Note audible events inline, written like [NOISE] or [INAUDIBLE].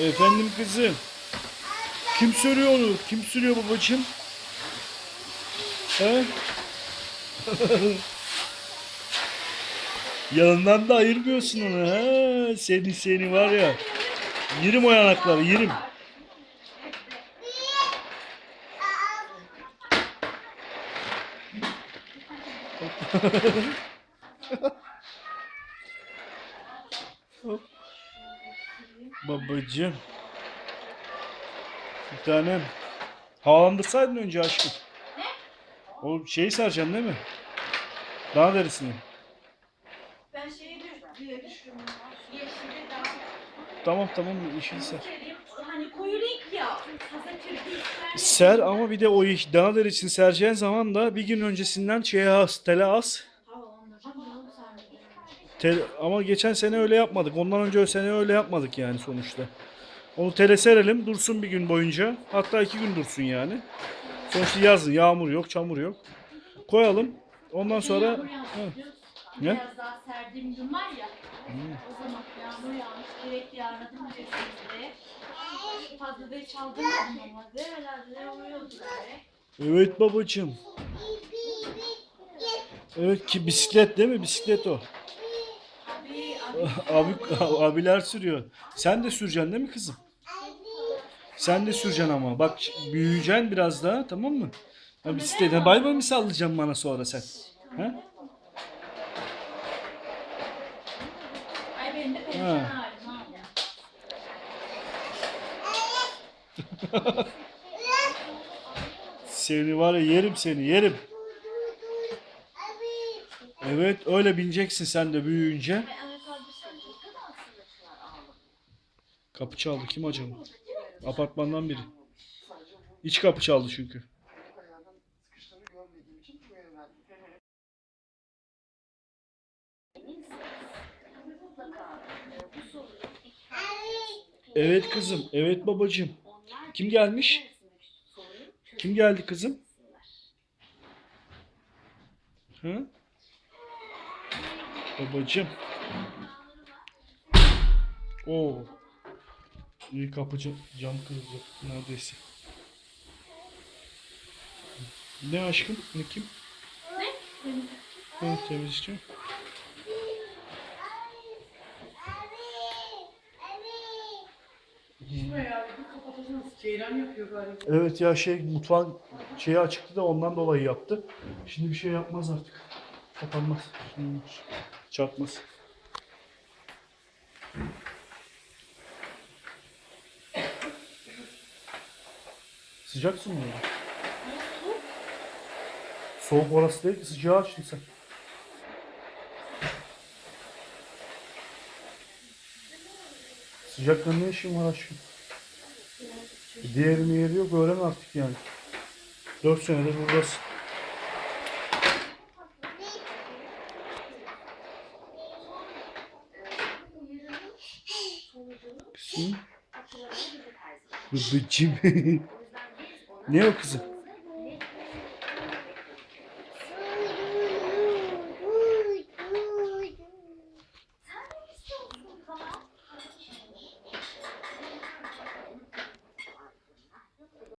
Efendim kızım. Kim sürüyor onu? Kim sürüyor babacığım? He? [LAUGHS] Yanından da ayırmıyorsun onu ha. Seni seni var ya. Yerim o yanakları yerim. [LAUGHS] Babacığım. Bir tanem. Havalandırsaydın önce aşkım. O şeyi saracaksın değil mi? Daha derisini. Ben şeyi düş diye düşündüm. Yeşili daha Tamam tamam işini ser. hani koyu renk ya. Ser ama bir de o iş dana derisini sereceğin zaman da bir gün öncesinden şeye as, tele as. Tel, ama geçen sene öyle yapmadık. Ondan önce o sene öyle yapmadık yani sonuçta. Onu tele serelim dursun bir gün boyunca. Hatta iki gün dursun yani. Sonuçta yazın yağmur yok çamur yok. Koyalım. Ondan sonra Yağmur yağmış Hı. biliyor musun? Ne? Biraz daha serdiğim gün var ya. O zaman yağmur yağmış. Direkt yarladım üstümüzde. Fazla da aldırmadım ama. Herhalde uyuyordu böyle. evet babacığım. Evet ki bisiklet değil mi? Bisiklet o. Abi, [LAUGHS] abi. Abi abiler sürüyor. Sen de süreceksin değil mi kızım? Sen de süreceksin ama. Bak büyüyeceksin biraz daha tamam mı? Ha, bisiklete bay bay mı sallayacaksın bana sonra sen? Ha? Ay benim de Ha. perişan halim ha. Seni var ya yerim seni yerim. Evet öyle bineceksin sen de büyüyünce. Ay ayakkabı sen Kapı çaldı kim acaba? Apartmandan biri. İç kapı çaldı çünkü. Evet kızım. Evet babacığım. Kim gelmiş? Kim geldi kızım? Hı? Babacığım. Oo. İyi kapıcı cam kırıldı neredeyse. Ne aşkım? Ne kim? Ne? bir kapatacağız. Ceylan yapıyor galiba. Evet ya şey mutfağın şeyi açıktı da ondan dolayı yaptı. Şimdi bir şey yapmaz artık. Kapanmaz. Şimdi çarpmaz. Sıcak su mu? ya? Soğuk orası değil ki sıcağı açtın sen. Sıcakta ne işin var aşkım? Diğerinin yeri yok öğren artık yani. 4 senedir buradasın. Kızım. Ne o kızım?